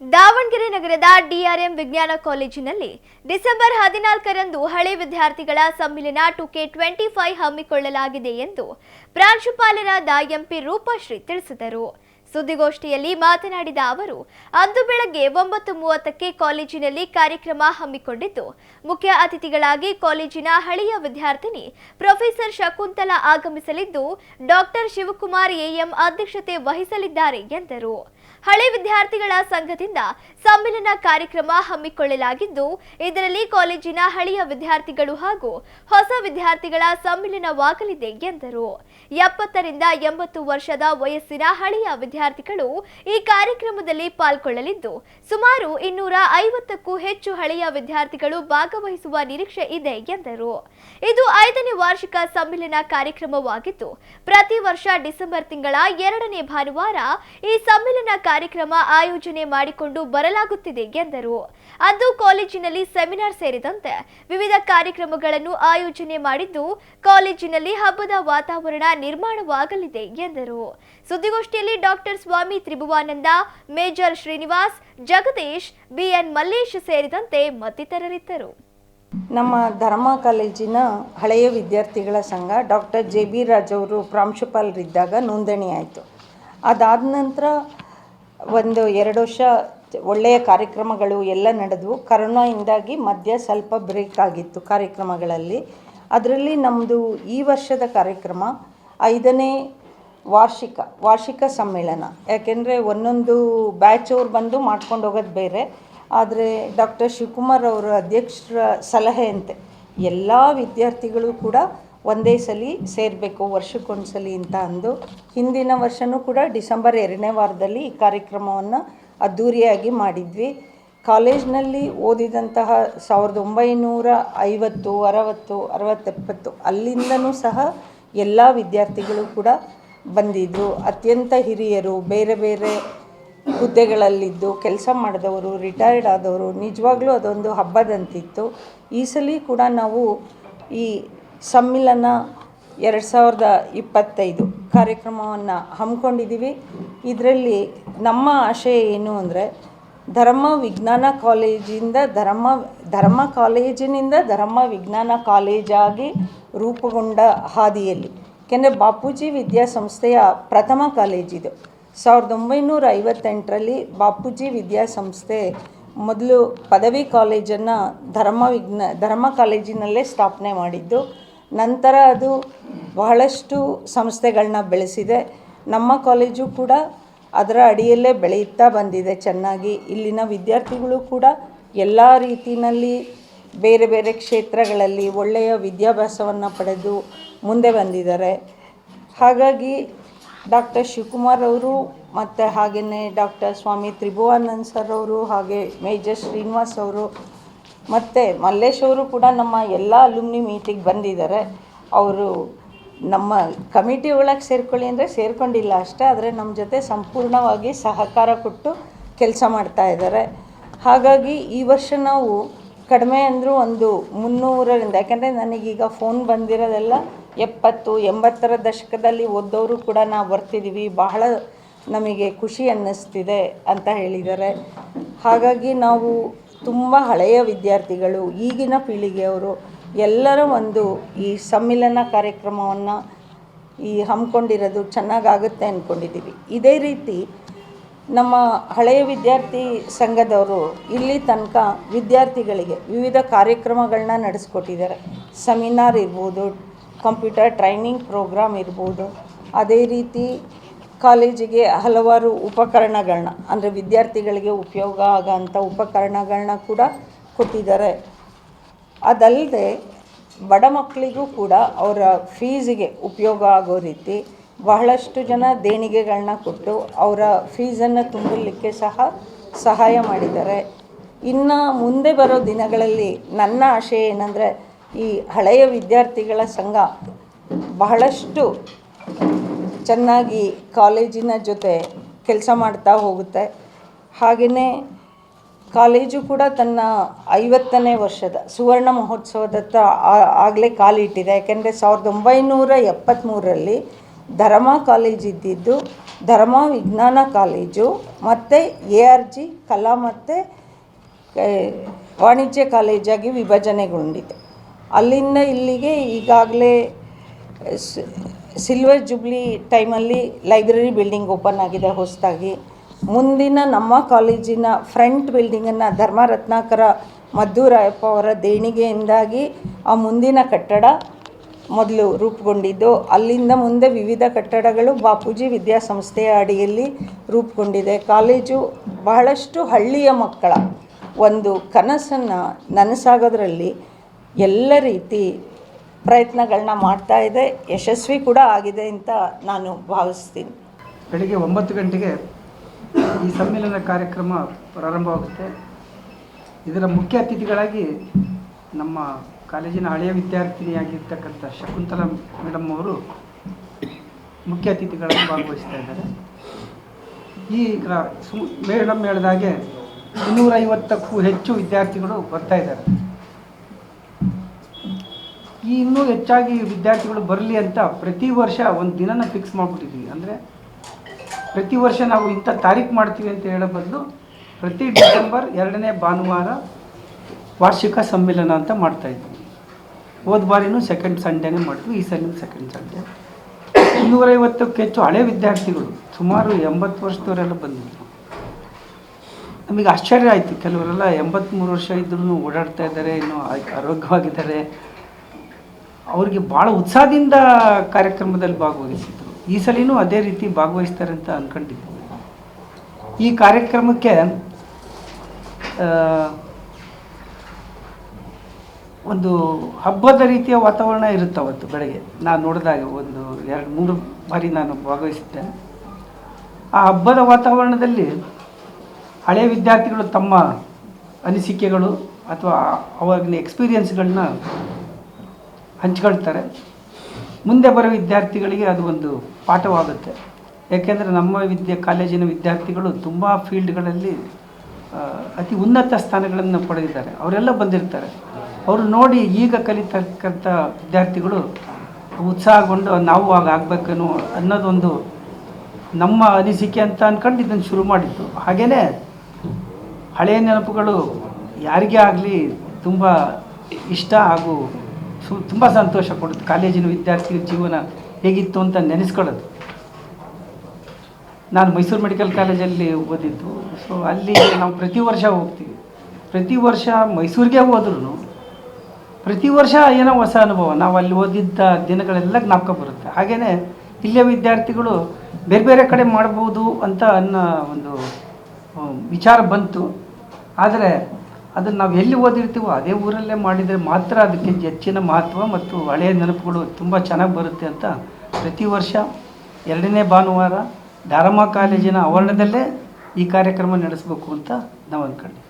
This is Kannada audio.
ದಾವಣಗೆರೆ ನಗರದ ಡಿಆರ್ಎಂ ವಿಜ್ಞಾನ ಕಾಲೇಜಿನಲ್ಲಿ ಡಿಸೆಂಬರ್ ಹದಿನಾಲ್ಕರಂದು ಹಳೆ ವಿದ್ಯಾರ್ಥಿಗಳ ಸಮ್ಮಿಲನ ಟು ಕೆ ಟ್ವೆಂಟಿ ಫೈವ್ ಹಮ್ಮಿಕೊಳ್ಳಲಾಗಿದೆ ಎಂದು ಪ್ರಾಂಶುಪಾಲರಾದ ಎಂಪಿ ರೂಪಶ್ರೀ ತಿಳಿಸಿದರು. ಸುದ್ದಿಗೋಷ್ಠಿಯಲ್ಲಿ ಮಾತನಾಡಿದ ಅವರು, ಅಂದು ಬೆಳಗ್ಗೆ ಒಂಬತ್ತು ಮೂವತ್ತಕ್ಕೆ ಕಾಲೇಜಿನಲ್ಲಿ ಕಾರ್ಯಕ್ರಮ ಹಮ್ಮಿಕೊಂಡಿದ್ದು, ಮುಖ್ಯ ಅತಿಥಿಗಳಾಗಿ ಕಾಲೇಜಿನ ಹಳೆಯ ವಿದ್ಯಾರ್ಥಿನಿ ಪ್ರೊಫೆಸರ್ ಶಕುಂತಲಾ ಆಗಮಿಸಲಿದ್ದು, ಡಾಕ್ಟರ್ ಶಿವಕುಮಾರ್ ಎಎಂ ಅಧ್ಯಕ್ಷತೆ ವಹಿಸಲಿದ್ದಾರೆ ಎಂದರು. ಹಳೆ ವಿದ್ಯಾರ್ಥಿಗಳ ಸಂಘದಿಂದ ಸಮ್ಮೇಳನ ಕಾರ್ಯಕ್ರಮ ಹಮ್ಮಿಕೊಳ್ಳಲಾಗಿದ್ದು, ಇದರಲ್ಲಿ ಕಾಲೇಜಿನ ಹಳೆಯ ವಿದ್ಯಾರ್ಥಿಗಳು ಹಾಗೂ ಹೊಸ ವಿದ್ಯಾರ್ಥಿಗಳ ಸಮ್ಮಿಲನವಾಗಲಿದೆ ಎಂದರು. ಎಪ್ಪತ್ತರಿಂದ ಎಂಬತ್ತು ವರ್ಷದ ವಯಸ್ಸಿನ ಹಳೆಯ ವಿದ್ಯಾರ್ಥಿಗಳು ಈ ಕಾರ್ಯಕ್ರಮದಲ್ಲಿ ಪಾಲ್ಗೊಳ್ಳಲಿದ್ದು, ಸುಮಾರು ಇನ್ನೂರ ಐವತ್ತಕ್ಕೂ ಹೆಚ್ಚು ಹಳೆಯ ವಿದ್ಯಾರ್ಥಿಗಳು ಭಾಗವಹಿಸುವ ನಿರೀಕ್ಷೆ ಇದೆ ಎಂದರು. ಇದು ಐದನೇ ವಾರ್ಷಿಕ ಸಮ್ಮಿಲನ ಕಾರ್ಯಕ್ರಮವಾಗಿದ್ದು, ಪ್ರತಿ ವರ್ಷ ಡಿಸೆಂಬರ್ ತಿಂಗಳ ಎರಡನೇ ಭಾನುವಾರ ಈ ಸಮ್ಮಿಲನ ಕಾರ್ಯಕ್ರಮ ಆಯೋಜನೆ ಮಾಡಿಕೊಂಡು ಬರಲಾಗುತ್ತಿದೆ ಎಂದರು. ಅಂದು ಕಾಲೇಜಿನಲ್ಲಿ ಸೆಮಿನಾರ್ ಸೇರಿದಂತೆ ವಿವಿಧ ಕಾರ್ಯಕ್ರಮಗಳನ್ನು ಆಯೋಜನೆ ಮಾಡಿದ್ದು ಕಾಲೇಜಿನಲ್ಲಿ ಹಬ್ಬದ ವಾತಾವರಣ ನಿರ್ಮಾಣವಾಗಲಿದೆ ಎಂದರು. ಸುದ್ದಿಗೋಷ್ಠಿಯಲ್ಲಿ doctor Swami Tribhuvananda, major Srinivas, Jagadish, BN Mallesh ಸೇರಿದಂತೆ ಮತ್ತಿತರರಿದ್ದರು. ನಮ್ಮ ಧರ್ಮ ಕಾಲೇಜಿನ ಹಳೆಯ ವಿದ್ಯಾರ್ಥಿಗಳ ಸಂಘ ಡಾಕ್ಟರ್ ಜೆ ಬಿ ರಾಜ್ ಅವರು ಪ್ರಾಂಶುಪಾಲರಿದ್ದಾಗ ನೋಂದಣಿ ಆಯಿತು. ಅದಾದ ನಂತರ ಒಂದು ಎರಡು ವರ್ಷ ಒಳ್ಳೆಯ ಕಾರ್ಯಕ್ರಮಗಳು ಎಲ್ಲ ನಡೆದವು. ಕರೋನಾಯಿಂದಾಗಿ ಮಧ್ಯ ಸ್ವಲ್ಪ ಬ್ರೇಕ್ ಆಗಿತ್ತು ಕಾರ್ಯಕ್ರಮಗಳಲ್ಲಿ. ಅದರಲ್ಲಿ ನಮ್ಮದು ಈ ವರ್ಷದ ಕಾರ್ಯಕ್ರಮ ಐದನೇ ವಾರ್ಷಿಕ ವಾರ್ಷಿಕ ಸಮ್ಮೇಳನ. ಯಾಕೆಂದರೆ ಒಂದೊಂದು ಬ್ಯಾಚ್ ಅವ್ರು ಬಂದು ಮಾಡ್ಕೊಂಡು ಹೋಗೋದು ಬೇರೆ. ಆದರೆ ಡಾಕ್ಟರ್ ಶಿವಕುಮಾರ್ ಅವರ ಅಧ್ಯಕ್ಷರ ಸಲಹೆಯಂತೆ ಎಲ್ಲ ವಿದ್ಯಾರ್ಥಿಗಳು ಕೂಡ ಒಂದೇ ಸಲ ಸೇರಬೇಕು, ವರ್ಷಕ್ಕೊಂದ್ಸಲಿ ಅಂತ ಅಂದು. ಹಿಂದಿನ ವರ್ಷವೂ ಕೂಡ ಡಿಸೆಂಬರ್ ಎರಡನೇ ವಾರದಲ್ಲಿ ಈ ಕಾರ್ಯಕ್ರಮವನ್ನು ಅದ್ಧೂರಿಯಾಗಿ ಮಾಡಿದ್ವಿ. ಕಾಲೇಜ್ನಲ್ಲಿ ಓದಿದಂತಹ ಸಾವಿರದ ಒಂಬೈನೂರ ಐವತ್ತು, ಅರವತ್ತು, ಅರವತ್ತೆಪ್ಪತ್ತು ಅಲ್ಲಿಂದನೂ ಸಹ ಎಲ್ಲ ವಿದ್ಯಾರ್ಥಿಗಳು ಕೂಡ ಬಂದಿದ್ದರು ಅತ್ಯಂತ ಹಿರಿಯರು, ಬೇರೆ ಬೇರೆ ಹುದ್ದೆಗಳಲ್ಲಿದ್ದು, ಕೆಲಸ ಮಾಡಿದವರು ರಿಟೈರ್ಡ್ ಆದವರು, ನಿಜವಾಗ್ಲೂ ಅದೊಂದು ಹಬ್ಬದಂತಿತ್ತು. ಈ ಸಲ ಕೂಡ ನಾವು ಈ ಸಮ್ಮಿಲನ ಎರಡು ಸಾವಿರದ ಇಪ್ಪತ್ತೈದು ಕಾರ್ಯಕ್ರಮವನ್ನು ಹಮ್ಮಿಕೊಂಡಿದ್ದೀವಿ. ಇದರಲ್ಲಿ ನಮ್ಮ ಆಶಯ ಏನು ಅಂದರೆ, ಧರ್ಮ ವಿಜ್ಞಾನ ಕಾಲೇಜಿಂದ ಧರ್ಮ ಧರ್ಮ ಕಾಲೇಜಿನಿಂದ ಧರ್ಮ ವಿಜ್ಞಾನ ಕಾಲೇಜಾಗಿ ರೂಪುಗೊಂಡ ಹಾದಿಯಲ್ಲಿ ಏಕೆಂದರೆ ಬಾಪೂಜಿ ವಿದ್ಯಾಸಂಸ್ಥೆಯ ಪ್ರಥಮ ಕಾಲೇಜಿದು ಸಾವಿರದ ಒಂಬೈನೂರ ಐವತ್ತೆಂಟರಲ್ಲಿ ಬಾಪೂಜಿ ವಿದ್ಯಾಸಂಸ್ಥೆ ಮೊದಲು ಪದವಿ ಕಾಲೇಜನ್ನು ಧರ್ಮ ವಿಜ್ಞಾ, ಧರ್ಮ ಕಾಲೇಜಿನಲ್ಲೇ ಸ್ಥಾಪನೆ ಮಾಡಿದ್ದು. ನಂತರ ಅದು ಬಹಳಷ್ಟು ಸಂಸ್ಥೆಗಳನ್ನ ಬೆಳೆಸಿದೆ. ನಮ್ಮ ಕಾಲೇಜು ಕೂಡ ಅದರ ಅಡಿಯಲ್ಲೇ ಬೆಳೆಯುತ್ತಾ ಬಂದಿದೆ ಚೆನ್ನಾಗಿ. ಇಲ್ಲಿನ ವಿದ್ಯಾರ್ಥಿಗಳು ಕೂಡ ಎಲ್ಲ ರೀತಿಯಲ್ಲಿ ಬೇರೆ ಬೇರೆ ಕ್ಷೇತ್ರಗಳಲ್ಲಿ ಒಳ್ಳೆಯ ವಿದ್ಯಾಭ್ಯಾಸವನ್ನು ಪಡೆದು ಮುಂದೆ ಬಂದಿದ್ದಾರೆ. ಹಾಗಾಗಿ ಡಾಕ್ಟರ್ ಶಿವಕುಮಾರ್ ಅವರು ಮತ್ತು ಹಾಗೆಯೇ ಡಾಕ್ಟರ್ ಸ್ವಾಮಿ ತ್ರಿಭುವಾನಂದ್ ಸರ್ ಅವರು ಹಾಗೆ ಮೇಜರ್ ಶ್ರೀನಿವಾಸ್ ಅವರು ಮತ್ತು ಮಲ್ಲೇಶವರು ಕೂಡ ನಮ್ಮ ಎಲ್ಲ ಅಲುಮ್ನಿ ಮೀಟಿಗೆ ಬಂದಿದ್ದಾರೆ. ಅವರು ನಮ್ಮ ಕಮಿಟಿ ಒಳಗೆ ಸೇರ್ಕೊಳ್ಳಿ ಅಂದರೆ ಸೇರಿಕೊಂಡಿಲ್ಲ ಅಷ್ಟೇ, ಆದರೆ ನಮ್ಮ ಜೊತೆ ಸಂಪೂರ್ಣವಾಗಿ ಸಹಕಾರ ಕೊಟ್ಟು ಕೆಲಸ ಮಾಡ್ತಾ ಇದ್ದಾರೆ. ಹಾಗಾಗಿ ಈ ವರ್ಷ ನಾವು ಕಡಿಮೆ ಅಂದರೂ ಒಂದು ಮುನ್ನೂರರಿಂದ, ಯಾಕೆಂದರೆ ನನಗೀಗ ಫೋನ್ ಬಂದಿರೋದೆಲ್ಲ ಎಪ್ಪತ್ತು, ಎಂಬತ್ತರ ದಶಕದಲ್ಲಿ ಓದೋರು ಕೂಡ ನಾವು ಬರ್ತಿದ್ದೀವಿ ಬಹಳ ನಮಗೆ ಖುಷಿ ಅನ್ನಿಸ್ತಿದೆ ಅಂತ ಹೇಳಿದ್ದಾರೆ. ಹಾಗಾಗಿ ನಾವು ತುಂಬ ಹಳೆಯ ವಿದ್ಯಾರ್ಥಿಗಳು, ಈಗಿನ ಪೀಳಿಗೆಯವರು ಎಲ್ಲರ ಒಂದು ಈ ಸಮ್ಮಿಲನ ಕಾರ್ಯಕ್ರಮವನ್ನು ಈ ಹಮ್ಮಿಕೊಂಡಿರೋದು ಚೆನ್ನಾಗಾಗುತ್ತೆ ಅಂದ್ಕೊಂಡಿದ್ದೀವಿ ಇದೇ ರೀತಿ ನಮ್ಮ ಹಳೆಯ ವಿದ್ಯಾರ್ಥಿ ಸಂಘದವರು ಇಲ್ಲಿ ತನಕ ವಿದ್ಯಾರ್ಥಿಗಳಿಗೆ ವಿವಿಧ ಕಾರ್ಯಕ್ರಮಗಳನ್ನ ನಡೆಸ್ಕೊಟ್ಟಿದ್ದಾರೆ. ಸೆಮಿನಾರ್ ಇರ್ಬೋದು, ಕಂಪ್ಯೂಟರ್ ಟ್ರೈನಿಂಗ್ ಪ್ರೋಗ್ರಾಮ್ ಇರ್ಬೋದು, ಅದೇ ರೀತಿ ಕಾಲೇಜಿಗೆ ಹಲವಾರು ಉಪಕರಣಗಳನ್ನ, ಅಂದರೆ ವಿದ್ಯಾರ್ಥಿಗಳಿಗೆ ಉಪಯೋಗ ಆಗೋಂಥ ಉಪಕರಣಗಳನ್ನ ಕೂಡ ಕೊಟ್ಟಿದ್ದಾರೆ. ಅದಲ್ಲದೆ ಬಡ ಮಕ್ಕಳಿಗೂ ಕೂಡ ಅವರ ಫೀಸಿಗೆ ಉಪಯೋಗ ಆಗೋ ರೀತಿ ಬಹಳಷ್ಟು ಜನ ದೇಣಿಗೆಗಳನ್ನ ಕೊಟ್ಟು ಅವರ ಫೀಸನ್ನು ತುಂಬಲಿಕ್ಕೆ ಸಹ ಸಹಾಯ ಮಾಡಿದ್ದಾರೆ. ಇನ್ನು ಮುಂದೆ ಬರೋ ದಿನಗಳಲ್ಲಿ ನನ್ನ ಆಶೆ ಏನಂದರೆ ಈ ಹಳೆಯ ವಿದ್ಯಾರ್ಥಿಗಳ ಸಂಘ ಬಹಳಷ್ಟು ಚೆನ್ನಾಗಿ ಕಾಲೇಜಿನ ಜೊತೆ ಕೆಲಸ ಮಾಡ್ತಾ ಹೋಗುತ್ತೆ. ಹಾಗೆಯೇ ಕಾಲೇಜು ಕೂಡ ತನ್ನ ಐವತ್ತನೇ ವರ್ಷದ ಸುವರ್ಣ ಮಹೋತ್ಸವದತ್ತ ಆಗಲೇ ಕಾಲಿಟ್ಟಿದೆ. ಯಾಕೆಂದರೆ ಸಾವಿರದ ಒಂಬೈನೂರ ಎಪ್ಪತ್ತ್ಮೂರರಲ್ಲಿ ಧರ್ಮ ಕಾಲೇಜ್ ಇದ್ದಿದ್ದು, ಧರ್ಮ ವಿಜ್ಞಾನ ಕಾಲೇಜು, ಮತ್ತು ಎ ಆರ್ ಜಿ ಕಲಾ ಮತ್ತು ವಾಣಿಜ್ಯ ಕಾಲೇಜಾಗಿ ವಿಭಜನೆಗೊಂಡಿದೆ. ಅಲ್ಲಿಂದ ಇಲ್ಲಿಗೆ ಈಗಾಗಲೇ ಸಿಲ್ವರ್ ಜುಬ್ಲಿ ಟೈಮಲ್ಲಿ ಲೈಬ್ರರಿ ಬಿಲ್ಡಿಂಗ್ ಓಪನ್ ಆಗಿದೆ ಹೊಸದಾಗಿ. ಮುಂದಿನ ನಮ್ಮ ಕಾಲೇಜಿನ ಫ್ರಂಟ್ ಬಿಲ್ಡಿಂಗನ್ನು ಧರ್ಮರತ್ನಾಕರ ಮದ್ದೂರಾಯಪ್ಪ ಅವರ ದೇಣಿಗೆಯಿಂದಾಗಿ ಆ ಮುಂದಿನ ಕಟ್ಟಡ ಮೊದಲು ರೂಪುಗೊಂಡಿದ್ದು, ಅಲ್ಲಿಂದ ಮುಂದೆ ವಿವಿಧ ಕಟ್ಟಡಗಳು ಬಾಪೂಜಿ ವಿದ್ಯಾಸಂಸ್ಥೆಯ ಅಡಿಯಲ್ಲಿ ರೂಪುಗೊಂಡಿದೆ. ಕಾಲೇಜು ಬಹಳಷ್ಟು ಹಳ್ಳಿಯ ಮಕ್ಕಳ ಒಂದು ಕನಸನ್ನು ನನಸಾಗೋದ್ರಲ್ಲಿ ಎಲ್ಲ ರೀತಿ ಪ್ರಯತ್ನಗಳನ್ನ ಮಾಡ್ತಾ ಇದೆ, ಯಶಸ್ವಿ ಕೂಡ ಆಗಿದೆ ಅಂತ ನಾನು ಭಾವಿಸ್ತೀನಿ. ಬೆಳಿಗ್ಗೆ ಒಂಬತ್ತು ಗಂಟೆಗೆ ಈ ಸಮ್ಮೇಳನ ಕಾರ್ಯಕ್ರಮ ಪ್ರಾರಂಭವಾಗುತ್ತೆ. ಇದರ ಮುಖ್ಯ ಅತಿಥಿಗಳಾಗಿ ನಮ್ಮ ಕಾಲೇಜಿನ ಹಳೆಯ ವಿದ್ಯಾರ್ಥಿನಿಯಾಗಿರ್ತಕ್ಕಂಥ ಶಕುಂತಲಾ ಮೇಡಮ್ ಅವರು ಮುಖ್ಯ ಅತಿಥಿಗಳಾಗಿ ಭಾಗವಹಿಸ್ತಾ ಇದ್ದಾರೆ. ಈ ಮೇಡಮ್ ಹೇಳಿದಾಗೆ ಇನ್ನೂರೈವತ್ತಕ್ಕೂ ಹೆಚ್ಚು ವಿದ್ಯಾರ್ಥಿಗಳು ಬರ್ತಾ ಇದ್ದಾರೆ. ಈ ಇನ್ನೂ ಹೆಚ್ಚಾಗಿ ವಿದ್ಯಾರ್ಥಿಗಳು ಬರಲಿ ಅಂತ ಪ್ರತಿ ವರ್ಷ ಒಂದು ದಿನನ ಫಿಕ್ಸ್ ಮಾಡಿಬಿಟ್ಟಿದ್ವಿ. ಅಂದರೆ ಪ್ರತಿ ವರ್ಷ ನಾವು ಇಂಥ ತಾರೀಕು ಮಾಡ್ತೀವಿ ಅಂತ ಹೇಳೋ ಬದಲು ಪ್ರತಿ ಡಿಸೆಂಬರ್ ಎರಡನೇ ಭಾನುವಾರ ವಾರ್ಷಿಕ ಸಮ್ಮೇಳನ ಅಂತ ಮಾಡ್ತಾ ಇದ್ವಿ. ಹೋದ ಬಾರಿನೂ ಸೆಕೆಂಡ್ ಸಂಡೇನೇ ಮಾಡ್ತೀವಿ ಈ ಸಲ ಸೆಕೆಂಡ್ ಸಂಡೇ ಇನ್ನೂರೈವತ್ತಕ್ಕೂ ಹೆಚ್ಚು ಹಳೆ ವಿದ್ಯಾರ್ಥಿಗಳು, ಸುಮಾರು ಎಂಬತ್ತು ವರ್ಷದವರೆಲ್ಲ ಬಂದಿದ್ದರು ನಮಗೆ ಆಶ್ಚರ್ಯ ಆಯಿತು, ಕೆಲವರೆಲ್ಲ ಎಂಬತ್ತ್ಮೂರು ವರ್ಷ ಇದ್ರೂ ಓಡಾಡ್ತಾ ಇದ್ದಾರೆ, ಇನ್ನೂ ಆರೋಗ್ಯವಾಗಿದ್ದಾರೆ. ಅವ್ರಿಗೆ ಭಾಳ ಉತ್ಸಾಹದಿಂದ ಕಾರ್ಯಕ್ರಮದಲ್ಲಿ ಭಾಗವಹಿಸಿದ್ರು. ಈ ಸಲಿನೂ ಅದೇ ರೀತಿ ಭಾಗವಹಿಸ್ತಾರೆ ಅಂತ ಅಂದ್ಕೊಂಡಿದ್ದೆ ಈ ಕಾರ್ಯಕ್ರಮಕ್ಕೆ ಒಂದು ಹಬ್ಬದ ರೀತಿಯ ವಾತಾವರಣ ಇರುತ್ತೆ ಅವತ್ತು ಬೆಳಗ್ಗೆ. ನಾನು ನೋಡಿದಾಗ ಒಂದು ಎರಡು, ಮೂರು ಬಾರಿ ನಾನು ಭಾಗವಹಿಸಿದ್ದೆ ಆ ಹಬ್ಬದ ವಾತಾವರಣದಲ್ಲಿ ಹಳೆಯ ವಿದ್ಯಾರ್ಥಿಗಳು ತಮ್ಮ ಅನಿಸಿಕೆಗಳು ಅಥವಾ ಅವಾಗಿನ ಎಕ್ಸ್ಪೀರಿಯನ್ಸ್ಗಳನ್ನ ಹಂಚ್ಕೊಳ್ತಾರೆ. ಮುಂದೆ ಬರೋ ವಿದ್ಯಾರ್ಥಿಗಳಿಗೆ ಅದು ಒಂದು ಪಾಠವಾಗುತ್ತೆ. ಯಾಕೆಂದರೆ ನಮ್ಮ ವಿದ್ಯೆ, ಕಾಲೇಜಿನ ವಿದ್ಯಾರ್ಥಿಗಳು ತುಂಬ ಫೀಲ್ಡ್ಗಳಲ್ಲಿ ಅತಿ ಉನ್ನತ ಸ್ಥಾನಗಳನ್ನು ಪಡೆದಿದ್ದಾರೆ. ಅವರೆಲ್ಲ ಬಂದಿರ್ತಾರೆ. ಅವರು ನೋಡಿ ಈಗ ಕಲಿತಕ್ಕಂಥ ವಿದ್ಯಾರ್ಥಿಗಳು ಉತ್ಸಾಹಗೊಂಡು, ನಾವು ಆಗ ಆಗಬೇಕೇನೋ ಅನ್ನೋದೊಂದು ನಮ್ಮ ಅನಿಸಿಕೆ ಅಂತ ಅಂದ್ಕೊಂಡು ಇದನ್ನು ಶುರು ಮಾಡಿದ್ದು. ಹಾಗೆಯೇ ಹಳೆಯ ನೆನಪುಗಳು ಯಾರಿಗೇ ಆಗಲಿ ತುಂಬ ಇಷ್ಟ ಹಾಗೂ ಸು ತುಂಬ ಸಂತೋಷ ಕೊಡುತ್ತೆ. ಕಾಲೇಜಿನ ವಿದ್ಯಾರ್ಥಿ ಜೀವನ ಹೇಗಿತ್ತು ಅಂತ ನೆನೆಸ್ಕೊಳ್ಳೋದು. ನಾನು ಮೈಸೂರು ಮೆಡಿಕಲ್ ಕಾಲೇಜಲ್ಲಿ ಓದಿದ್ದು. ಸೊ ಅಲ್ಲಿ ನಾವು ಪ್ರತಿ ವರ್ಷ ಹೋಗ್ತೀವಿ. ಪ್ರತಿ ವರ್ಷ ಮೈಸೂರಿಗೆ ಹೋದ್ರೂ ಪ್ರತಿ ವರ್ಷ ಏನೋ ಹೊಸ ಅನುಭವ. ನಾವು ಅಲ್ಲಿ ಓದಿದ್ದ ದಿನಗಳೆಲ್ಲ ಜ್ಞಾಪಕ ಬರುತ್ತೆ. ಹಾಗೆಯೇ ಇಲ್ಲಿಯ ವಿದ್ಯಾರ್ಥಿಗಳು ಬೇರೆ ಬೇರೆ ಕಡೆ ಮಾಡ್ಬೋದು ಅಂತ ಅನ್ನೋ ಒಂದು ವಿಚಾರ ಬಂತು. ಆದರೆ ಅದನ್ನು ನಾವು ಎಲ್ಲಿ ಓದಿರ್ತೀವೋ ಅದೇ ಊರಲ್ಲೇ ಮಾಡಿದರೆ ಮಾತ್ರ ಅದಕ್ಕೆ ಹೆಚ್ಚಿನ ಮಹತ್ವ ಮತ್ತು ಹಳೆಯ ನೆನಪುಗಳು ತುಂಬ ಚೆನ್ನಾಗಿ ಬರುತ್ತೆ ಅಂತ ಪ್ರತಿ ವರ್ಷ ಎರಡನೇ ಭಾನುವಾರ ಧಾರಮಾ ಕಾಲೇಜಿನ ಆವರಣದಲ್ಲೇ ಈ ಕಾರ್ಯಕ್ರಮ ನಡೆಸಬೇಕು ಅಂತ ನಾವು ಅಂದ್ಕೊಂಡ್ವಿ